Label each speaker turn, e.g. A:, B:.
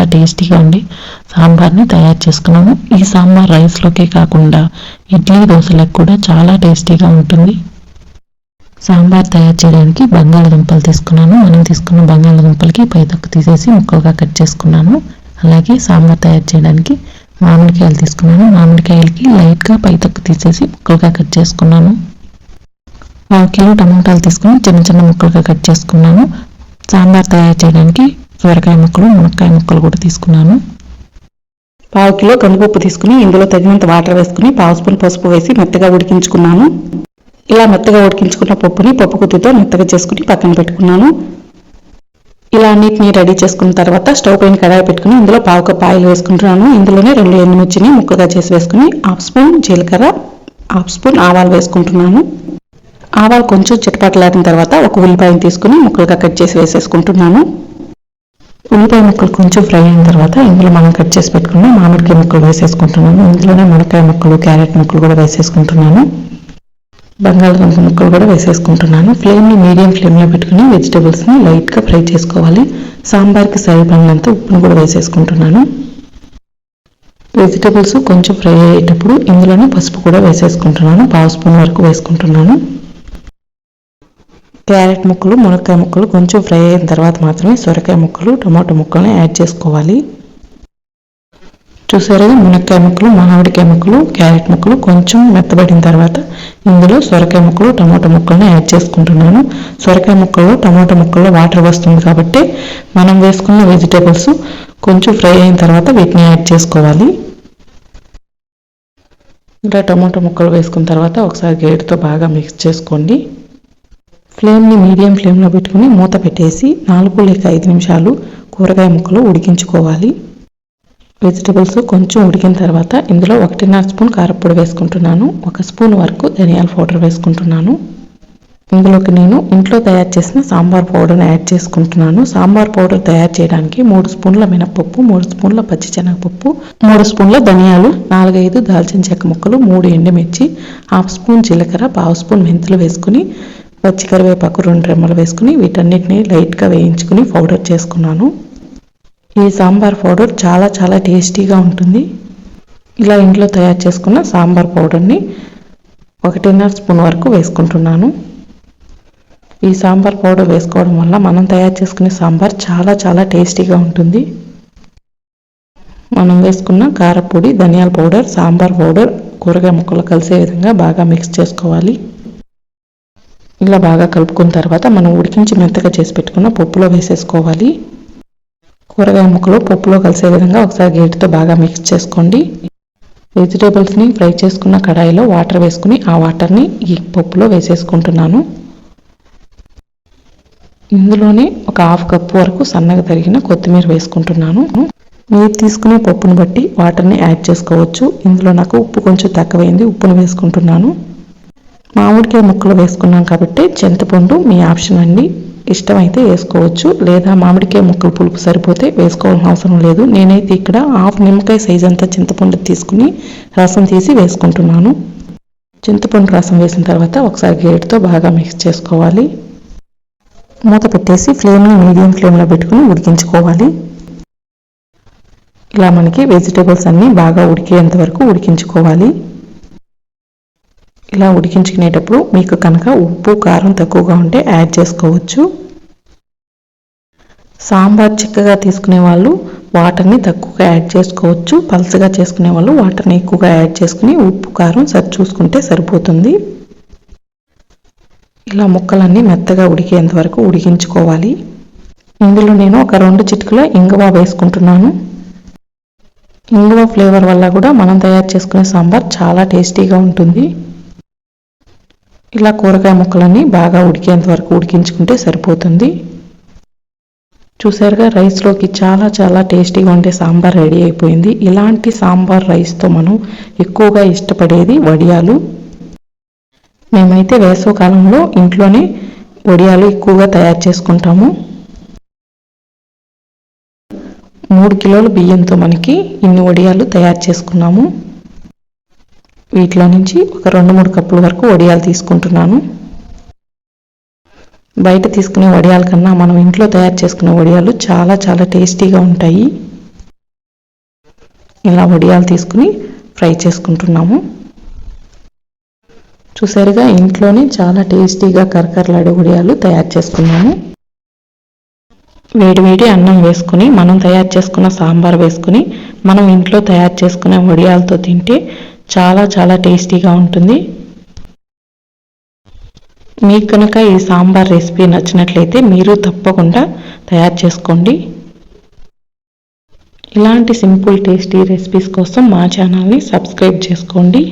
A: చాలా టేస్టీగా ఉండి సాంబార్ని తయారు చేసుకున్నాము. ఈ సాంబార్ రైస్లోకే కాకుండా ఇడ్లీ దోశలకు కూడా చాలా టేస్టీగా ఉంటుంది. సాంబార్ తయారు చేయడానికి బంగాళదుంపలు తీసుకున్నాను. మనం తీసుకున్న బంగాళదుంపలకి పై తీసేసి ముక్కలుగా కట్ చేసుకున్నాను. అలాగే సాంబార్ తయారు చేయడానికి మామిడికాయలు తీసుకున్నాను. మామిడికాయలకి లైట్గా పైతొక్క తీసేసి ముక్కలుగా కట్ చేసుకున్నాను. పావు కిలో టమాటాలు తీసుకుని చిన్న చిన్న ముక్కలుగా కట్ చేసుకున్నాను. సాంబార్ తయారు చేయడానికి సొరకాయ ముక్కలు మునక్కాయ ముక్కలు కూడా తీసుకున్నాను.
B: పావు కిలో కందిపప్పు తీసుకుని ఇందులో తగినంత వాటర్ వేసుకుని పావు స్పూన్ పసుపు వేసి మెత్తగా ఉడికించుకున్నాను. ఇలా మెత్తగా ఉడికించుకున్న పప్పుని పప్పు కుత్తితో మెత్తగా చేసుకుని పక్కన పెట్టుకున్నాను. ఇలా అన్నిటిని రెడీ చేసుకున్న తర్వాత స్టవ్ పైన కడాయి పెట్టుకుని ఇందులో పావు కప్ ఆయిల్ వేసుకుంటున్నాను. ఇందులోనే రెండు ఎండుమిర్చిని ముక్కగా చేసి వేసుకుని హాఫ్ స్పూన్ జీలకర్ర హాఫ్ స్పూన్ ఆవాలు వేసుకుంటున్నాను. ఆవాలు కొంచెం చిటపటలాడిన తర్వాత ఒక ఉల్లిపాయను తీసుకుని ముక్కలుగా కట్ చేసి వేసేసుకుంటున్నాను.
A: ఉల్లిపాయ ముక్కలు కొంచెం ఫ్రై అయిన తర్వాత ఇందులో మనం కట్ చేసి పెట్టుకున్న మామిడికాయ ముక్కలు వేసేసుకుంటున్నాను. ఇందులోనే మునక్కాయ ముక్కలు క్యారెట్ ముక్కలు కూడా వేసేసుకుంటున్నాను. బంగాళదుంప ముక్కలు కూడా వేసేసుకుంటున్నాను. ఫ్లేమ్ని మీడియం ఫ్లేమ్లో పెట్టుకుని వెజిటేబుల్స్ని లైట్గా ఫ్రై చేసుకోవాలి. సాంబార్కి సరిపడినంత ఉప్పును కూడా వేసేసుకుంటున్నాను. వెజిటేబుల్స్ కొంచెం ఫ్రై అయ్యేటప్పుడు ఇందులోనే పసుపు కూడా వేసేసుకుంటున్నాను. పావు స్పూన్ వరకు వేసుకుంటున్నాను. క్యారెట్ ముక్కలు మునక్కాయ ముక్కలు కొంచెం ఫ్రై అయిన తర్వాత మాత్రమే సొరకాయ ముక్కలు టమాటో ముక్కల్ని యాడ్ చేసుకోవాలి. చూసారా మునక్కాయ ముక్కలు మామిడికాయ ముక్కలు క్యారెట్ ముక్కలు కొంచెం మెత్తబడిన తర్వాత ఇందులో సొరకాయ ముక్కలు టమాటో ముక్కల్ని యాడ్ చేసుకుంటున్నాను. సొరకాయ ముక్కల్లో టమాటో ముక్కల్లో వాటర్ వస్తుంది కాబట్టి మనం వేసుకున్న వెజిటేబుల్స్ కొంచెం ఫ్రై అయిన తర్వాత వీటిని యాడ్ చేసుకోవాలి. ఇలా టమాటో ముక్కలు వేసుకున్న తర్వాత ఒకసారి గేటుతో బాగా మిక్స్ చేసుకోండి. ఫ్లేమ్ని మీడియం ఫ్లేమ్లో పెట్టుకుని మూత పెట్టేసి నాలుగు లేక ఐదు నిమిషాలు కూరగాయ ముక్కలు ఉడికించుకోవాలి. వెజిటబుల్స్ కొంచెం ఉడికిన తర్వాత ఇందులో ఒకటిన్నర స్పూన్ కారప్పొడి వేసుకుంటున్నాను. ఒక స్పూన్ వరకు ధనియాల పౌడర్ వేసుకుంటున్నాను. ఇందులోకి నేను ఇంట్లో తయారు చేసిన సాంబార్ పౌడర్ని యాడ్ చేసుకుంటున్నాను. సాంబార్ పౌడర్ తయారు చేయడానికి మూడు స్పూన్ల మినపప్పు మూడు స్పూన్ల పచ్చిశనగపప్పు మూడు స్పూన్ల ధనియాలు నాలుగైదు దాల్చిన చెక్క ముక్కలు మూడు ఎండుమిర్చి హాఫ్ స్పూన్ జీలకర్ర పావు స్పూన్ మెంతులు వేసుకుని పచ్చి కరివేపాకు రెండు రెమ్మలు వేసుకుని వీటన్నిటిని లైట్గా వేయించుకుని పౌడర్ చేసుకున్నాను. ఈ సాంబార్ పౌడర్ చాలా చాలా టేస్టీగా ఉంటుంది. ఇలా ఇంట్లో తయారు చేసుకున్న సాంబార్ పౌడర్ని ఒకటిన్నర స్పూన్ వరకు వేసుకుంటున్నాను. ఈ సాంబార్ పౌడర్ వేసుకోవడం వల్ల మనం తయారు చేసుకునే సాంబార్ చాలా చాలా టేస్టీగా ఉంటుంది. మనం వేసుకున్న కారపొడి ధనియాల పౌడర్ సాంబార్ పౌడర్ కూరగాయ ముక్కలు కలిసే విధంగా బాగా మిక్స్ చేసుకోవాలి. ఇలా బాగా కలుపుకున్న తర్వాత మనం ఉడికించి మెత్తగా చేసి పెట్టుకున్న పప్పులో వేసేసుకోవాలి. కూరగాయ ముక్కలు పప్పులో కలిసే విధంగా ఒకసారి గేటుతో బాగా మిక్స్ చేసుకోండి. వెజిటేబుల్స్ని ఫ్రై చేసుకున్న కడాయిలో వాటర్ వేసుకుని ఆ వాటర్ని ఈ పప్పులో వేసేసుకుంటున్నాను. ఇందులోనే ఒక హాఫ్ కప్పు వరకు సన్నగా తరిగిన కొత్తిమీర వేసుకుంటున్నాను. మీరు తీసుకునే పప్పును బట్టి వాటర్ని యాడ్ చేసుకోవచ్చు. ఇందులో నాకు ఉప్పు కొంచెం తక్కువైంది ఉప్పును వేసుకుంటున్నాను. మామిడికాయ ముక్కలు వేసుకున్నాం కాబట్టి చింతపండు మీ ఆప్షన్ అండి. ఇష్టమైతే వేసుకోవచ్చు. లేదా మామిడికాయ ముక్కలు పులుపు సరిపోతే వేసుకోవాల్సిన అవసరం లేదు. నేనైతే ఇక్కడ హాఫ్ నిమ్మకాయ సైజ్ అంతా చింతపండు తీసుకుని రసం తీసి వేసుకుంటున్నాను. చింతపండు రసం వేసిన తర్వాత ఒకసారి గేట్తో బాగా మిక్స్ చేసుకోవాలి. మూత పెట్టేసి ఫ్లేమ్ని మీడియం ఫ్లేమ్లో పెట్టుకుని ఉడికించుకోవాలి. ఇలా మనకి వెజిటేబుల్స్ అన్నీ బాగా ఉడికేంత వరకు ఉడికించుకోవాలి. ఇలా ఉడికించుకునేటప్పుడు మీకు కనుక ఉప్పు కారం తక్కువగా ఉంటే యాడ్ చేసుకోవచ్చు. సాంబార్ చిక్కగా తీసుకునే వాళ్ళు వాటర్ని తక్కువగా యాడ్ చేసుకోవచ్చు. పల్చగా చేసుకునే వాళ్ళు వాటర్ని ఎక్కువగా యాడ్ చేసుకుని ఉప్పు కారం సరి చూసుకుంటే సరిపోతుంది. ఇలా ముక్కలన్నీ మెత్తగా ఉడికేంత వరకు ఉడికించుకోవాలి. ఇందులో నేను ఒక రెండు చిటికల ఇంగువ వేసుకుంటున్నాను. ఇంగువ ఫ్లేవర్ వల్ల కూడా మనం తయారు చేసుకునే సాంబార్ చాలా టేస్టీగా ఉంటుంది. ఇలా కూరగాయ ముక్కలన్నీ బాగా ఉడికేంత వరకు ఉడికించుకుంటే సరిపోతుంది. చూసారుగా రైస్లోకి చాలా చాలా టేస్టీగా ఉండే సాంబార్ రెడీ అయిపోయింది. ఇలాంటి సాంబార్ రైస్తో మనం ఎక్కువగా ఇష్టపడేది వడియాలు. మేమైతే వేసవకాలంలో ఇంట్లోనే వడియాలు ఎక్కువగా తయారు చేసుకుంటాము. మూడు కిలోల బియ్యంతో మనకి ఇన్ని వడియాలు తయారు చేసుకున్నాము. వీటిలో నుంచి ఒక రెండు మూడు కప్పుల వరకు వడియాలు తీసుకుంటున్నాను. బయట తీసుకునే వడియాల కన్నా మనం ఇంట్లో తయారు చేసుకునే వడియాలు చాలా చాలా టేస్టీగా ఉంటాయి. ఇలా వడియాలు తీసుకుని ఫ్రై చేసుకుంటున్నాము. చూసారుగా ఇంట్లోనే చాలా టేస్టీగా కరకరలాడే వడియాలు తయారు చేసుకున్నాము. వేడి వేడి అన్నం వేసుకుని మనం తయారు చేసుకున్న సాంబార్ వేసుకుని మనం ఇంట్లో తయారు చేసుకునే వడియాలతో తింటే చాలా చాలా టేస్టీగా ఉంటుంది. మీకు కనుక ఈ సాంబార్ రెసిపీ నచ్చినట్లయితే మీరు తప్పకుండా తయారు చేసుకోండి. ఇలాంటి సింపుల్ టేస్టీ రెసిపీస్ కోసం మా ఛానల్ని సబ్స్క్రైబ్ చేసుకోండి.